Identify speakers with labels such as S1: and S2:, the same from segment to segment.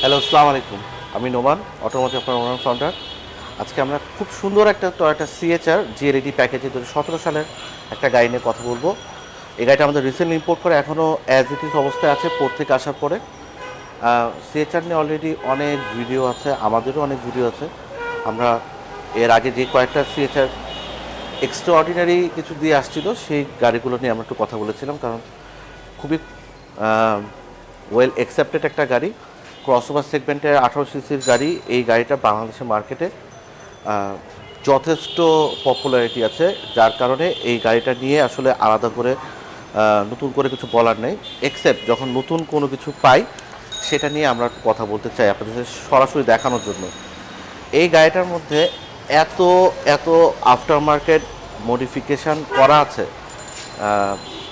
S1: Hello আসসালামু আলাইকুম। আমি নোমান, অটোমোটিভ আপনার ফাউন্ডার আজকে আমরা খুব সুন্দর একটা টয়োটা সিএচআর জিএলইডি প্যাকেজে দু সতেরো সালের একটা গাড়ি নিয়ে কথা বলব। এই গাড়িটা আমাদের রিসেন্ট ইম্পোর্ট করে এখনও অ্যাজ ইট ইজ অবস্থায় আছে পোর্ট থেকে আসার পরে। সিএচআর নিয়ে অলরেডি অনেক ভিডিও আছে, আমাদেরও অনেক ভিডিও আছে। আমরা এর আগে যে কয়েকটা সিএচআর এক্সট্রা অর্ডিনারি কিছু দিয়ে আসছিল, সেই গাড়িগুলো নিয়ে আমরা একটু কথা বলেছিলাম, কারণ খুবই ওয়েল অ্যাকসেপ্টেড একটা গাড়ি। ক্রসওভার সেগমেন্টের আঠারো সিসির গাড়ি, এই গাড়িটা বাংলাদেশের মার্কেটে যথেষ্ট পপুলারিটি আছে, যার কারণে এই গাড়িটা নিয়ে আসলে আলাদা করে নতুন করে কিছু বলার নেই এক্সেপ্ট যখন নতুন কোনো কিছু পাই, সেটা নিয়ে আমরা কথা বলতে চাই আপনাদের সরাসরি দেখানোর জন্য। এই গাড়িটার মধ্যে এত এত আফটার মার্কেট মডিফিকেশান করা আছে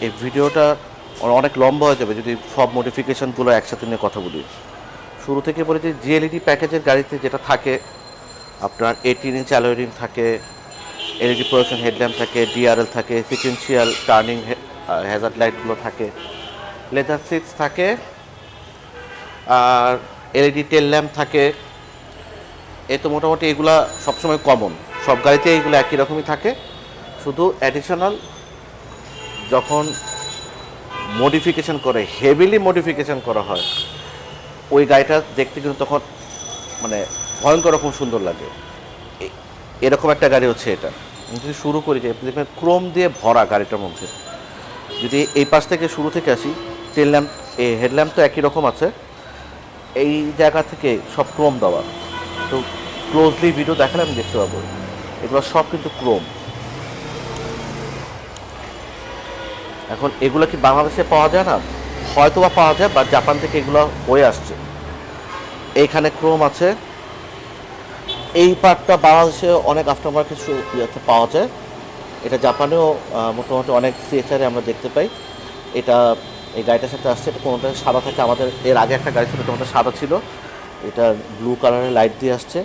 S1: এই ভিডিওটা অনেক লম্বা হয়ে যাবে যদি সব মডিফিকেশানগুলো একসাথে নিয়ে কথা বলি। শুরু থেকে বলে যে জিএলইডি প্যাকেজের গাড়িতে যেটা থাকে, আপনার এইটিন ইঞ্চ অ্যালোরিং থাকে এলইডি প্রোডাকশন হেডল্যাম্প থাকে ডিআরএল থাকে সিকুয়েন্সিয়াল টার্নিং হ্যাজার্ড লাইটগুলো থাকে লেদার সিটস থাকে, আর এলইডি টেল ল্যাম্প থাকে। এ তো মোটামুটি এগুলা সবসময় কমন সব গাড়িতে এইগুলো একই রকমই থাকে। শুধু অ্যাডিশনাল যখন মডিফিকেশন করে হেভিলি মডিফিকেশন করা হয় ওই গাড়িটা দেখতে কিন্তু তখন মানে ভয়ঙ্কর রকম সুন্দর লাগে। এরকম একটা গাড়ি হচ্ছে এটা। যদি শুরু করি যে দেখবেন ক্রোম দিয়ে ভরা গাড়িটার মধ্যে। যদি এই পাশ থেকে শুরু থেকে আসি টেল ল্যাম্প এই হেডল্যাম্প তো একই রকম আছে। এই জায়গা থেকে সব ক্রোম দেওয়া। তো ক্লোজলি ভিডিও দেখালে আমি দেখতে পাবো। এগুলো সব কিন্তু ক্রোম। এখন এগুলো কি বাংলাদেশে পাওয়া যায় না? হয়তো বা পাওয়া যায় বা জাপান থেকে এগুলো হয়ে আসছে। এইখানে ক্রোম আছে। এই পার্টটা বাংলাদেশে অনেক আফটার মার্কেট ইয়েতে পাওয়া যায়। এটা জাপানেও মোটামুটি অনেক সিএচআরে আমরা দেখতে পাই। এটা, এই গাড়িটার সাথে আসছে, এটা কোনোটা সাদা থাকে, আমাদের এর আগে একটা গাড়ি ছিল কোনোটা সাদা ছিল। এটা ব্লু কালারের লাইট দিয়ে আসছে।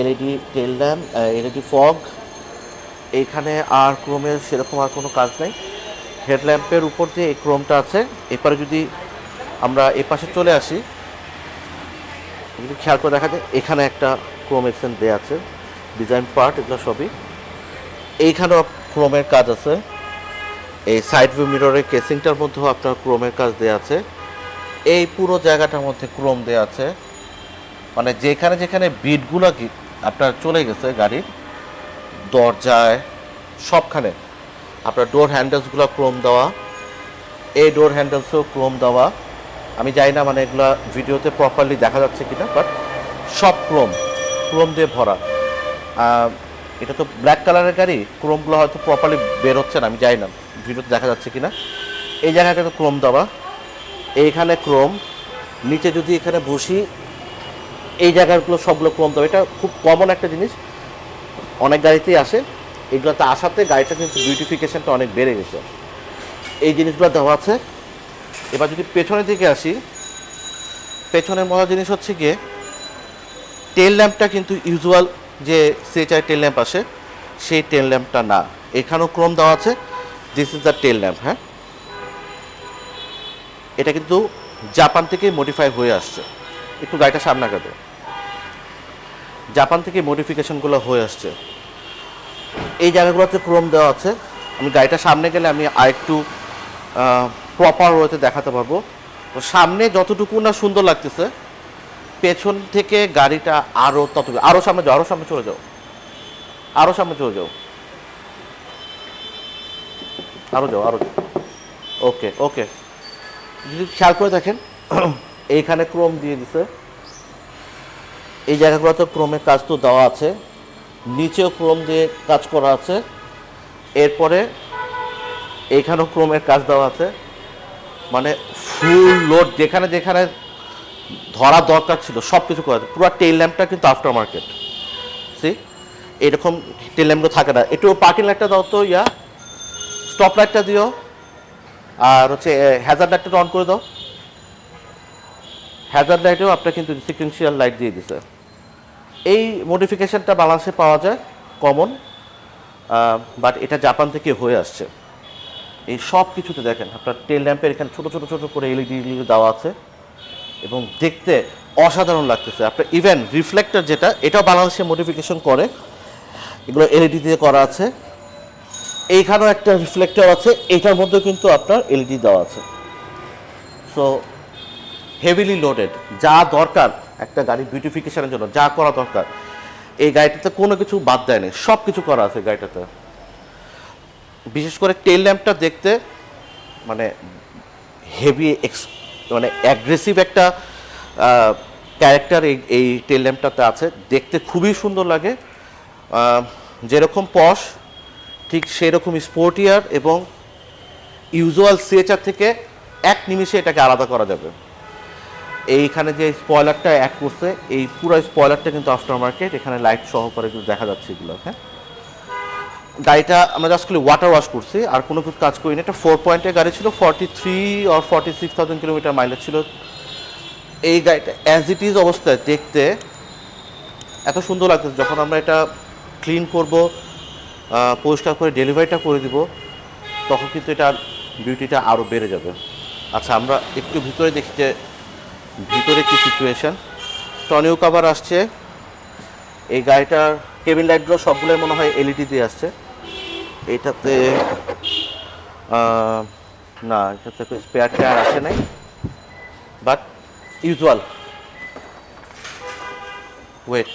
S1: LED tail lamp LED fog এইখানে আর ক্রোমের সেরকম আর কোনো কাজ নেই। হেডল্যাম্পের উপর যে এই ক্রোমটা আছে, এপারে যদি আমরা এ পাশে চলে আসি, যদি খেয়াল করে দেখা যায়, এখানে একটা ক্রোম এক্সেন্ট দেওয়া আছে, ডিজাইন পার্ট, এগুলো সবই। এইখানেও ক্রোমের কাজ আছে। এই সাইড ভিউ মিররের কেসিংটার মধ্যেও আপনার ক্রোমের কাজ দেওয়া আছে। এই পুরো জায়গাটার মধ্যে ক্রোম দেওয়া আছে। মানে যেখানে যেখানে বিটগুলো আপনার চলে গেছে গাড়ির, দরজায়, সবখানে। আপনার ডোর হ্যান্ডেলসগুলো ক্রোম দেওয়া। এই ডোর হ্যান্ডেলসও ক্রোম দেওয়া। আমি জানি না মানে এগুলো ভিডিওতে প্রপারলি দেখা যাচ্ছে কিনা বাট সব ক্রোম ক্রোম দিয়ে ভরা। এটা তো ব্ল্যাক কালারের গাড়ি ক্রোমগুলো হয়তো প্রপারলি বের হচ্ছে না, আমি জানি না। ভিডিওতে দেখা যাচ্ছে কিনা। এই জায়গাটা তো ক্রোম দেওয়া। এইখানে ক্রোম নিচে যদি এখানে বসি, এই জায়গাগুলো সবগুলো ক্রোম দেওয়া। এটা খুব কমন একটা জিনিস। অনেক গাড়িতেই আসে। এগুলোতে আসাতে গাড়িটা কিন্তু বিউটিফিকেশনটা অনেক বেড়ে গেছে। এই জিনিসগুলো দেওয়া আছে। এবার যদি পেছনের দিকে আসি, পেছনের মজার জিনিস হচ্ছে গিয়ে টেল ল্যাম্পটা কিন্তু ইউজুয়াল যে সিএচআই টেল ল্যাম্প আসে, সেই টেল ল্যাম্পটা না। এখানেও ক্রোম দেওয়া আছে this is the tail lamp হ্যাঁ? এটা কিন্তু জাপান থেকে মডিফাই হয়ে আসছে। একটু গাড়িটা সামনে আগাতে। জাপান থেকে মডিফিকেশনগুলো হয়ে আসছে। এই জায়গাগুলোতে ক্রোম দেওয়া আছে। আমি গাড়িটা সামনে গেলে আমি আরেকটু প্রপার ওয়েতে দেখাতে পারব। তো সামনে যতটুকু না সুন্দর লাগতেছে, পেছন থেকে গাড়িটা আরও তত আরও সামনে যাও আরও সামনে চলে যাও। আরও সামনে চলে যাও। আরও যাও আরও যাও। ওকে ওকে। যদি খেয়াল করে দেখেন, এইখানে ক্রোম দিয়ে দিছে। এই জায়গাগুলোতে ক্রোমের কাজ তো দেওয়া আছে। নিচেও ক্রোম দিয়ে কাজ করা আছে। এরপরে এখানেও ক্রোমের কাজ দেওয়া আছে। মানে ফুল লোড যেখানে যেখানে ধরা দরকার ছিল সব কিছু করা। পুরো টেল ল্যাম্পটা কিন্তু আফটার মার্কেট সি এরকম টেল ল্যাম্পটা থাকে না। একটু পার্কিং লাইটটা দাও তো, ইয়া। স্টপ লাইটটা দিও। আর হচ্ছে হ্যাজার লাইটটা অন করে দাও। হ্যাজার লাইটেও আপনার কিন্তু সিকুয়েন্সিয়াল লাইট দিয়ে দিছে। এই মডিফিকেশনটা বাংলাদেশে পাওয়া যায় কমন বাট এটা জাপান থেকে হয়ে আসছে। এই সব কিছুতে দেখেন, আপনার টেল ল্যাম্পের এখানে ছোটো ছোটো ছোটো করে এলইডি দেওয়া আছে, এবং দেখতে অসাধারণ লাগতেছে। আপনার ইভেন রিফ্লেক্টর যেটা, এটাও বাংলাদেশে মডিফিকেশন করে। এগুলো এলইডি দিয়ে করা আছে। এইখানেও একটা রিফ্লেক্টর আছে, এটার মধ্যেও কিন্তু আপনার এলইডি দেওয়া আছে। সো হেভিলি লোডেড যা দরকার একটা গাড়ি বিউটিফিকেশনের জন্য যা করা দরকার। এই গাড়িটাতে কোনো কিছু বাদ দেয়নি সব কিছু করা আছে গাড়িটাতে। বিশেষ করে টেল ল্যাম্পটা দেখতে মানে হেভি এক্স মানে অ্যাগ্রেসিভ একটা ক্যারেক্টার এই এই টেল ল্যাম্পটাতে আছে। দেখতে খুবই সুন্দর লাগে। যেরকম পশ ঠিক সেই রকম স্পোর্টিয়ার এবং ইউজুয়াল সিএচআর থেকে এক নিমিষে এটাকে আলাদা করা যাবে। এইখানে যে স্পয়লারটা অ্যাড করছে, এই পুরো স্পয়লারটা কিন্তু আফটার মার্কেট এখানে লাইট সহকারে কিন্তু দেখা যাচ্ছে এগুলো হ্যাঁ গাড়িটা আমরা জাস্ট খালি ওয়াটার ওয়াশ করছি, আর কোনো কিছু কাজ করিনি। এটা ফোর পয়েন্টের গাড়ি ছিল ফর্টি থ্রি আর forty six thousand kilometre mileage ছিল। এই গাড়িটা অ্যাজ ইট ইজ অবস্থায় দেখতে এত সুন্দর লাগতেছে। যখন আমরা এটা ক্লিন করব পরিষ্কার করে ডেলিভারিটা করে দিব, তখন কিন্তু এটার বিউটিটা আরও বেড়ে যাবে। আচ্ছা আমরা একটু ভিতরে দেখি যে ভিতরে কি সিচুয়েশন টনিও কাভার আসছে। এই গাড়িটার কেবিন লাইটগুলো সবগুলোই মনে হয় এলইডি দিয়ে আসছে। এটাতে না, এটাতে স্পেয়ার টায়ার আসে নাই। বাট ইউজুয়াল ওয়েট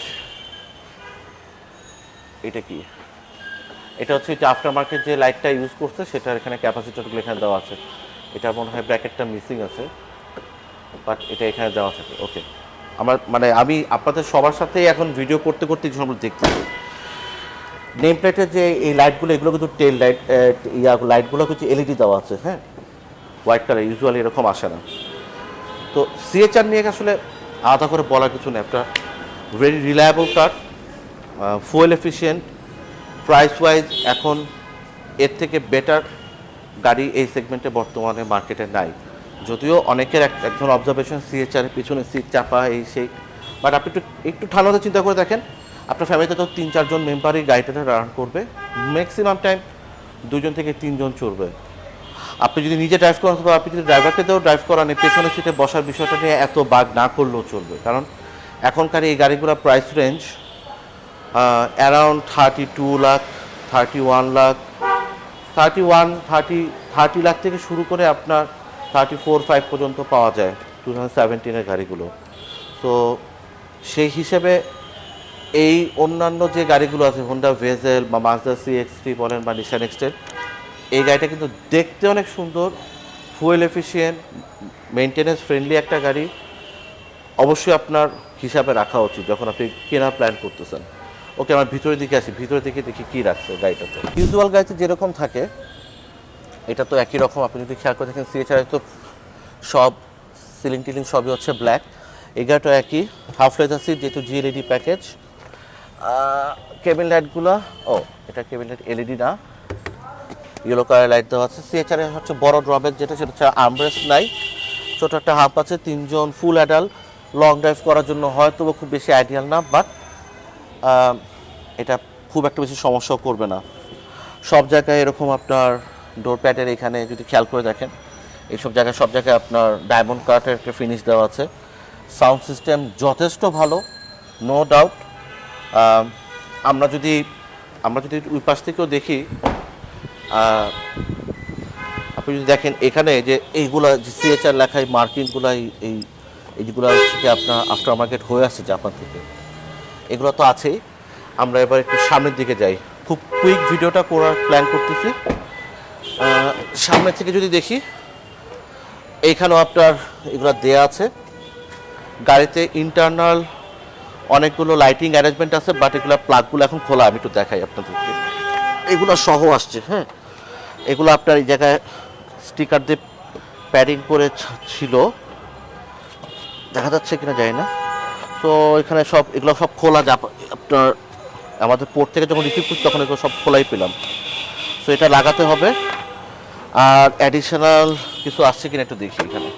S1: এটা কি? এটা হচ্ছে যে আফটার মার্কেট যে লাইটটা ইউজ করছে, সেটার এখানে ক্যাপাসিটারগুলো এখানে দেওয়া আছে। এটা মনে হয় ব্র্যাকেটটা মিসিং আছে। বাট এটা এখানে দেওয়া থাকে ওকে আমার মানে আমি আপনাদের সবার সাথেই এখন ভিডিও করতে করতে জিনিসগুলো দেখতেছি নেম প্লেটের যে এই লাইটগুলো এগুলো কিন্তু টেল লাইট ইয়া লাইটগুলো কিন্তু এলইডি দেওয়া আছে হ্যাঁ? হোয়াইট কালার ইউজুয়ালি এরকম আসে না। তো সিএচআর নিয়ে আসলে আলাদা করে বলার কিছু নেই। একটা very reliable car fuel efficient price wise এখন এর থেকে বেটার গাড়ি এই সেগমেন্টে বর্তমানে মার্কেটে নাই। যদিও অনেকের এক একজন অবজারভেশন সিএচআর পিছনে সিট চাপা, এই সেই। বাট আপনি একটু একটু ঠান্ডাতে চিন্তা করে দেখেন। আপনার ফ্যামিলিতে তো তিন চারজন মেম্বারই গাড়িটাতে রান করবে। ম্যাক্সিমাম টাইম দুজন থেকে তিনজন চলবে আপনি যদি নিজে ড্রাইভ করেন, অথবা আপনি যদি ড্রাইভারকে দিয়েও ড্রাইভ করান পেছনের সিটে বসার বিষয়টা নিয়ে এত বাগ না করলেও চলবে। কারণ এখনকার এই গাড়িগুলোর price range around thirty two lakh thirty one lakh thirty one thirty thirty lakh থেকে শুরু করে আপনার থার্টি ফোর ফাইভ পর্যন্ত পাওয়া যায় টু থাউজেন্ড সেভেন্টিনের গাড়িগুলো। তো সেই হিসেবে এই অন্যান্য যে গাড়িগুলো আছে হোন্ডা ভেজেল বা মাজদা সি এক্স থ্রি বলেন বা নিশান এক্সটেল এই গাড়িটা কিন্তু দেখতে অনেক সুন্দর ফুয়েল এফিসিয়েন্ট মেনটেনেন্স ফ্রেন্ডলি একটা গাড়ি। অবশ্যই আপনার হিসাবে রাখা উচিত যখন আপনি কেনার প্ল্যান করতেছেন। ওকে আমার ভিতরের দিকে আসি। ভিতরের দিকে দেখি কী রাখছে গাড়িটাতে। ইউজুয়াল গাড়িতে যেরকম থাকে এটা তো একই রকম, আপনি যদি খেয়াল করে দেখেন সিএচআর তো সব সিলিং টিলিং সবই হচ্ছে ব্ল্যাক এগারোটা একই হাফ লেদার সিট যেহেতু জিএলইডি প্যাকেজ কেবিন লাইটগুলো ও, এটা কেবিন লাইট এলইডি না। ইয়েলো কালার লাইট দেওয়া আছে। সিএচআর হচ্ছে বড় ড্রব্যাক যেটা, সেটা হচ্ছে আর্মরেস্ট নাই। ছোটো একটা হাফ আছে, তিনজন ফুল অ্যাডাল লং ড্রাইভ করার জন্য হয়তো খুব বেশি আইডিয়াল না বাট এটা খুব একটা বেশি সমস্যাও করবে না। সব জায়গায় এরকম আপনার ডোর প্যাডের এখানে যদি খেয়াল করে দেখেন, এইসব জায়গায়, সব জায়গায় আপনার ডায়মন্ড কাটের একটা ফিনিশ দেওয়া আছে। সাউন্ড সিস্টেম যথেষ্ট ভালো নো ডাউট আমরা যদি আমরা যদি ওই পাশ থেকেও দেখি আপনি যদি দেখেন এখানে যে এইগুলা যে সিএচআর লেখা এই মার্কিংগুলো এই এই, এইগুলো হচ্ছে কি আপনার আফটার মার্কেট হয়ে আসছে জাপান থেকে। এগুলো তো আছেই। আমরা এবার একটু সামনের দিকে যাই। খুব কুইক ভিডিওটা করার প্ল্যান করতেছি। আহ, সামনের থেকে যদি দেখি এইখানেও আপনার এগুলো দেয়া আছে। গাড়িতে ইন্টারনাল অনেকগুলো লাইটিং অ্যারেঞ্জমেন্ট আছে বাট এগুলো প্লাগগুলো এখন খোলা। আমি একটু দেখাই আপনাদেরকে। এগুলো সহ আসছে হ্যাঁ এগুলো আপনার এই জায়গায় স্টিকার দিয়ে প্যাডিং করে ছিল। দেখা যাচ্ছে কিনা যায় না। তো এখানে সব এগুলো সব খোলা যা আপনার আমাদের পোর্ট থেকে যখন রিসিভ করছি তখন এগুলো সব খোলাই পেলাম। তো এটা লাগাতে হবে। আর অ্যাডিশনাল কিছু আসছে কিনা একটু দেখি এখানে।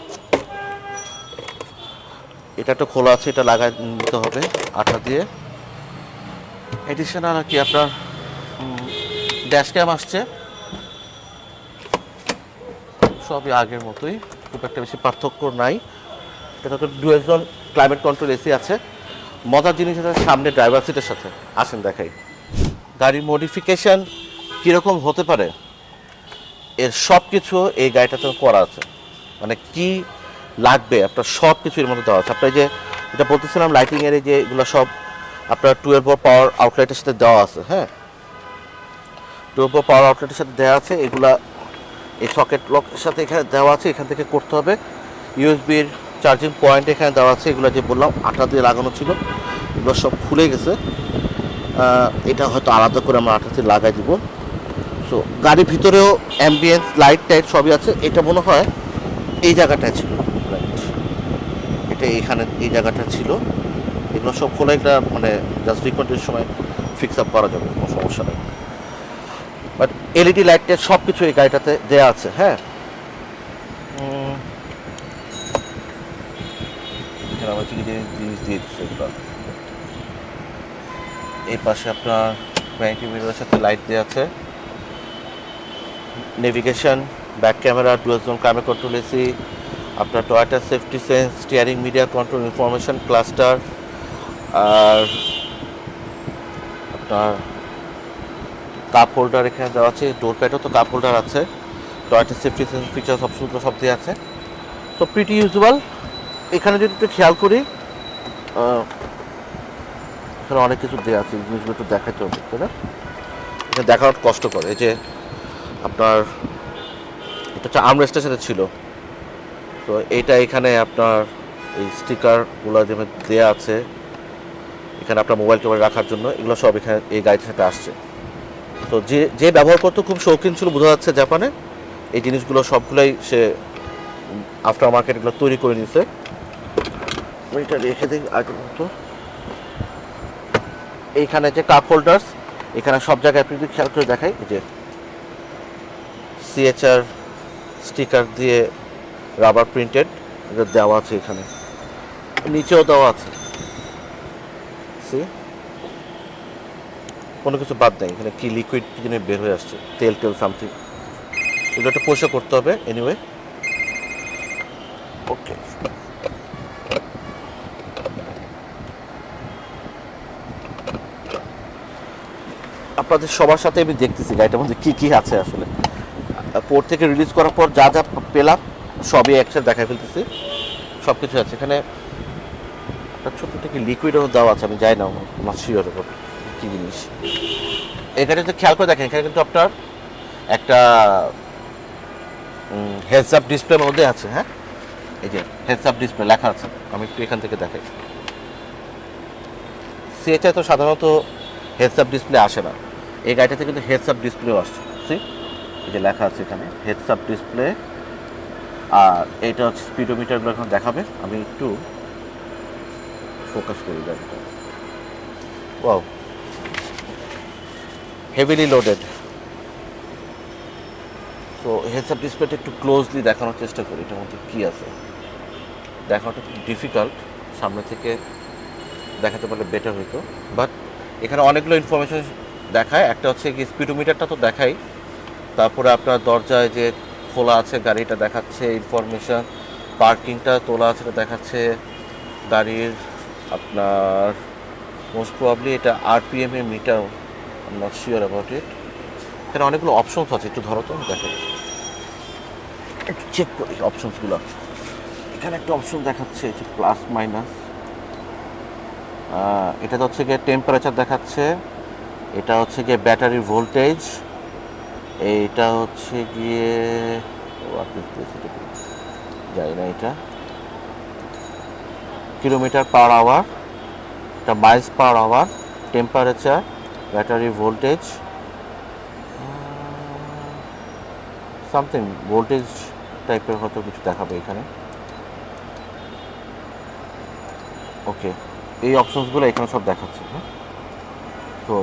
S1: এটা একটা খোলা আছে, এটা লাগাই নিতে হবে আঠা দিয়ে। আর কি আপনার ড্যাশ ক্যাম আসছে। সবই আগের মতোই, খুব একটা বেশি পার্থক্য নাই। এটা তো ডুয়েজন ক্লাইমেট কন্ট্রোল এসি আছে। মজার জিনিস হচ্ছে সামনে ড্রাইভার সিটের সাথে। আসেন দেখাই। গাড়ির মডিফিকেশন কীরকম হতে পারে? এর সব কিছু এই গাড়িটাতে করা আছে। মানে কি লাগবে? আপনার সব কিছু এর মধ্যে দেওয়া আছে। আপনার যে এটা বলতেছিলাম লাইটিং এর যে এগুলো সব আপনার টুয়েলভ পাওয়ার আউটলেটের সাথে দেওয়া আছে হ্যাঁ? টুয়েলভ পাওয়ার আউটলেটের সাথে দেওয়া আছে। এগুলা এই সকেট লকের সাথে এখানে দেওয়া আছে। এখান থেকে করতে হবে। ইউএসবির চার্জিং পয়েন্ট এখানে দেওয়া আছে। এগুলো যে বললাম, আটা দিয়ে লাগানো ছিল, এগুলো সব খুলে গেছে। এটা হয়তো আলাদা করে আমরা আটা দিয়ে লাগাই দিব। সো গাড়ির ভিতরেও অ্যাম্বিয়েন্স লাইট টাইট সবই আছে। এটা মনে হয় এই জায়গাটায় ছিল. এটা এখানে এই জায়গাটা ছিল। এগুলো সব খোলা একটা মানে জাস্ট রিকন্টের সময় ফিক্স আপ করা যাবে, কোনো সমস্যা নেই। বাট এলইডি লাইট টাইট সব কিছু এই গাড়িটাতে দেওয়া আছে হ্যাঁ? জিনিস দিয়ে দিচ্ছে এগুলো। এই পাশে আপনার ভ্যানিটি সাথে লাইট দেওয়া আছে। Navigation back camera dual zone control AC আপনার Toyota safety sense steering media control information cluster আর আপনার কাপ হোল্ডার এখানে দেওয়া আছে ডোর প্যাডও তো কাপ হোল্ডার আছে টয়টা সেফটি সেন্স ফিচার্স অপশনগুলো সব দিয়ে আছে। সো প্রিটি ইউজুয়াল এখানে যদি একটু খেয়াল করি এখানে অনেক কিছু দেওয়া আছে জিনিসগুলো একটু দেখাতে হবে, তাই না? এটা কষ্ট করে যে আপনার, এটা হচ্ছে আর্মরেস্টের সাথে ছিল। তো এইটা এখানে আপনার এই স্টিকারগুলো যেমন দেওয়া আছে, এখানে আপনার মোবাইল টোবাইল রাখার জন্য, এগুলো সব এখানে এই গাড়ির সাথে আসছে। তো যে যে ব্যবহার করতে খুব শৌখিন ছিল, বোঝা যাচ্ছে জাপানে, এই জিনিসগুলো সবগুলোই সে আফটার মার্কেটগুলো তৈরি করে নিছে এটা রেখে দিই আগের মতো। এইখানে যে কাপ হোল্ডার্স এখানে সব জায়গায় আপনি যদি খেয়াল করে দেখাই যে সিএচআর স্টিকার দিয়ে রাবার প্রিন্টেড এটা দেওয়া আছে এখানে। নিচেও দেওয়া আছে। সি কোনো কিছু বাদ নেই। এখানে কি লিকুইড কি যেন বের হয়ে আসছে। তেল টেল সামথিং এগুলো একটা পয়সা করতে হবে এনিওয়ে ওকে আপনাদের সবার সাথে আমি দেখতেছি গাড়িটার মধ্যে কী কী আছে আসলে। পোর্ট থেকে রিলিজ করার পর যা যা পেলাম, সবই একসাথে দেখা ফেলতেছি। সব কিছু আছে। এখানে একটা ছোট্ট থেকে লিকুইডও দেওয়া আছে, আমি যাই না আমার শিওর ওপর কী জিনিস। এখানে যদি খেয়াল করে দেখেন, এখানে কিন্তু আপনার একটা হেডস আপ ডিসপ্লের মধ্যে আছে হ্যাঁ? এই যে হেডস আপ ডিসপ্লে লেখা আছে, আমি একটু এখান থেকে দেখাই। সিএচআই তো সাধারণত হেডস আপ ডিসপ্লে আসে না। এই গাড়িটাতে কিন্তু হেডস আপ ডিসপ্লেও আসছে। সি এই যে লেখা আছে এখানে হেডস আপ ডিসপ্লে আর এটা হচ্ছে স্পিডোমিটারগুলো এখন দেখাবে। আমি একটু ফোকাস করি গাড়িটা। ওয়াও হেভিলি লোডেড তো হেডস আপ ডিসপ্লেটা একটু ক্লোজলি দেখানোর চেষ্টা করি, এটার মধ্যে কী আছে। দেখানোটা খুব ডিফিকাল্ট সামনে থেকে দেখাতে পারলে বেটার হইতো। বাট এখানে অনেকগুলো ইনফরমেশন দেখায়, একটা হচ্ছে কি স্পিডোমিটারটা তো দেখাই। তারপরে আপনার দরজায় যে খোলা আছে, গাড়িটা দেখাচ্ছে ইনফরমেশন পার্কিংটা তোলা আছে, এটা দেখাচ্ছে গাড়ির আপনার মোস্ট প্রবলি এটা আরপিএম এর meter not sure about it এখানে অনেকগুলো অপশনস আছে, একটু ধরো তো দেখো একটু চেক করি অপশনসগুলো এখানে একটা অপশন দেখাচ্ছে যে প্লাস মাইনাস এটা হচ্ছে গিয়ে টেম্পারেচার দেখাচ্ছে, এটা হচ্ছে গিয়ে ব্যাটারি ভোল্টেজ এইটা হচ্ছে গিয়ে? জানি না এটা। কিলোমিটার পার আওয়ার, এটা miles per hour, temperature, battery voltage something, voltage টাইপের হয়তো কিছু দেখাবে এখানে। ওকে, এই অপশনসগুলো এখানে সব দেখাচ্ছে হ্যাঁ? তো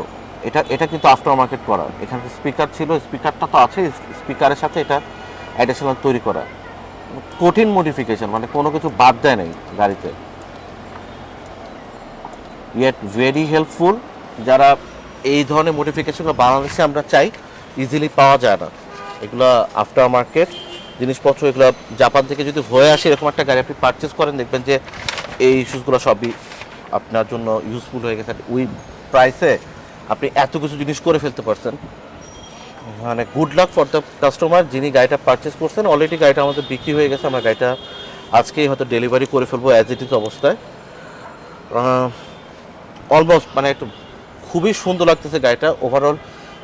S1: এটা এটা কিন্তু আফটার মার্কেট করা। এখানে স্পিকার ছিল স্পিকারটা তো আছে স্পিকারের সাথে এটা অ্যাডিশনাল তৈরি করা। কঠিন মডিফিকেশন মানে কোনো কিছু বাদ দেয় নাই গাড়িতে। ইয়েট ভেরি হেল্পফুল যারা এই ধরনের মডিফিকেশনগুলো বাংলাদেশে আমরা চাই ইজিলি পাওয়া যায় না। এগুলো আফটার মার্কেট জিনিসপত্র, এগুলো জাপান থেকে যদি হয়ে আসে, এরকম একটা গাড়ি আপনি পারচেস করেন, দেখবেন যে এই ইস্যুসগুলো সবই আপনার জন্য ইউজফুল হয়ে গেছে। ওই প্রাইসে আপনি এত কিছু জিনিস করে ফেলতে পারছেন। মানে good luck for the customer যিনি গাড়িটা পারচেস করছেন। অলরেডি গাড়িটা আমাদের বিক্রি হয়ে গেছে। আমরা গাড়িটা আজকেই হয়তো ডেলিভারি করে ফেলব অ্যাজ ইট ইজ অবস্থায়। অলমোস্ট মানে একটু খুবই সুন্দর লাগতেছে গাড়িটা। ওভারঅল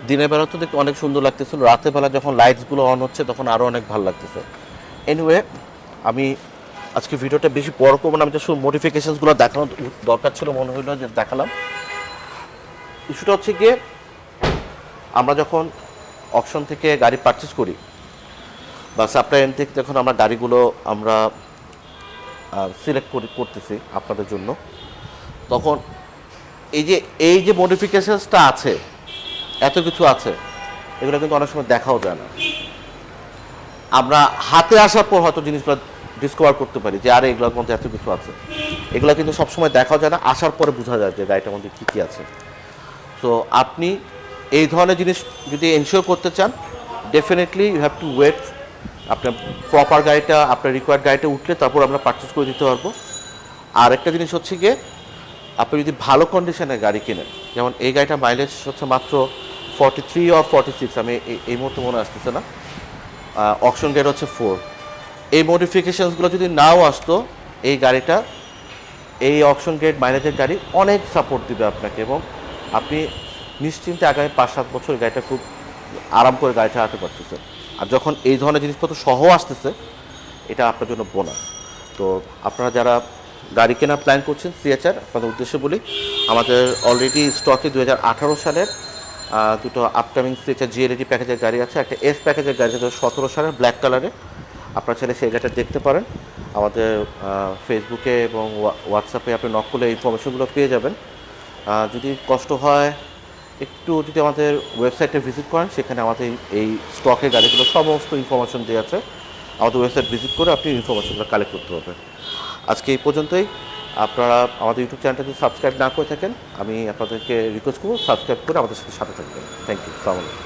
S1: দিনের বেলা তো দেখতে অনেক সুন্দর লাগতেছিল। রাতের বেলা যখন লাইটসগুলো অন হচ্ছে তখন আরও অনেক ভালো লাগতেছে। এনিওয়ে আমি আজকে ভিডিওটা বেশি বড় করব না। আমি জাস্ট মডিফিকেশনসগুলো দেখানো দরকার ছিল। মনে হইল যে দেখালাম। ইস্যুটা হচ্ছে গিয়ে আমরা যখন অপশন থেকে গাড়ি পারচেস করি বা সাপ্লাইন থেকে যখন আমরা গাড়িগুলো আমরা সিলেক্ট করি, করতেছি আপনাদের জন্য, তখন এই যে এই যে মডিফিকেশনসটা আছে, এত কিছু আছে, এগুলো কিন্তু অনেক সময় দেখাও যায় না। আমরা হাতে আসার পর হয়তো জিনিসগুলো ডিসকভার করতে পারি যে, আরে, এগুলোর মধ্যে এত কিছু আছে। এগুলো কিন্তু সবসময় দেখাও যায় না, আসার পরে বোঝা যায় যে, গাড়িটার মধ্যে কী কী আছে। সো আপনি এই ধরনের জিনিস যদি এনশিওর করতে চান definitely you have to wait আপনার প্রপার গাড়িটা, আপনার রিকোয়ার্ড গাড়িটা উঠলে তারপর আমরা পারচেস করে দিতে পারব। আর একটা জিনিস হচ্ছে গিয়ে, আপনি যদি ভালো কন্ডিশনের গাড়ি কেনেন, যেমন এই গাড়িটা মাইলেজ হচ্ছে মাত্র forty three or forty six আমি এই- মুহূর্তে মনে আসতেছে না। অপশন গেট হচ্ছে ফোর এই মডিফিকেশনসগুলো যদি নাও আসতো, এই গাড়িটা, এই অপশন গেট মাইলেজের গাড়ি অনেক সাপোর্ট দিবে আপনাকে এবং আপনি নিশ্চিন্তে আগামী পাঁচ সাত বছর গাড়িটা খুব আরাম করে গাড়ি চালাতে পারতেছেন। আর যখন এই ধরনের জিনিসপত্র সহ আসতেছে, এটা আপনার জন্য বোনাস। তো আপনারা যারা গাড়ি কেনার প্ল্যান করছেন সিএচআর আপনাদের উদ্দেশ্যে বলি, আমাদের অলরেডি স্টকে দু হাজার আঠারো সালের দুটো আপকামিং সিএচআর জিএলইডি প্যাকেজের গাড়ি আছে। একটা এস প্যাকেজের গাড়ি আছে, সতেরো সালের ব্ল্যাক কালারে আপনারা ছেলে সেই গাড়িটা দেখতে পারেন। আমাদের ফেসবুকে এবং হোয়াটসঅ্যাপে আপনি নক করলে ইনফরমেশনগুলো পেয়ে যাবেন। যদি কষ্ট হয়, একটু যদি আমাদের ওয়েবসাইটে ভিজিট করেন, সেখানে আমাদের এই স্টকের গাড়িগুলো সমস্ত ইনফরমেশন দেওয়া আছে। আমাদের ওয়েবসাইট ভিজিট করে আপনি ইনফরমেশনগুলো কালেক্ট করতে পারবেন। আজকে এই পর্যন্তই। আপনারা আমাদের ইউটিউব চ্যানেলটা যদি সাবস্ক্রাইব না করে থাকেন। আমি আপনাদেরকে রিকোয়েস্ট করব সাবস্ক্রাইব করে আমাদের সাথে সাথে থাকবেন। থ্যাংক ইউ সালামালাইকুম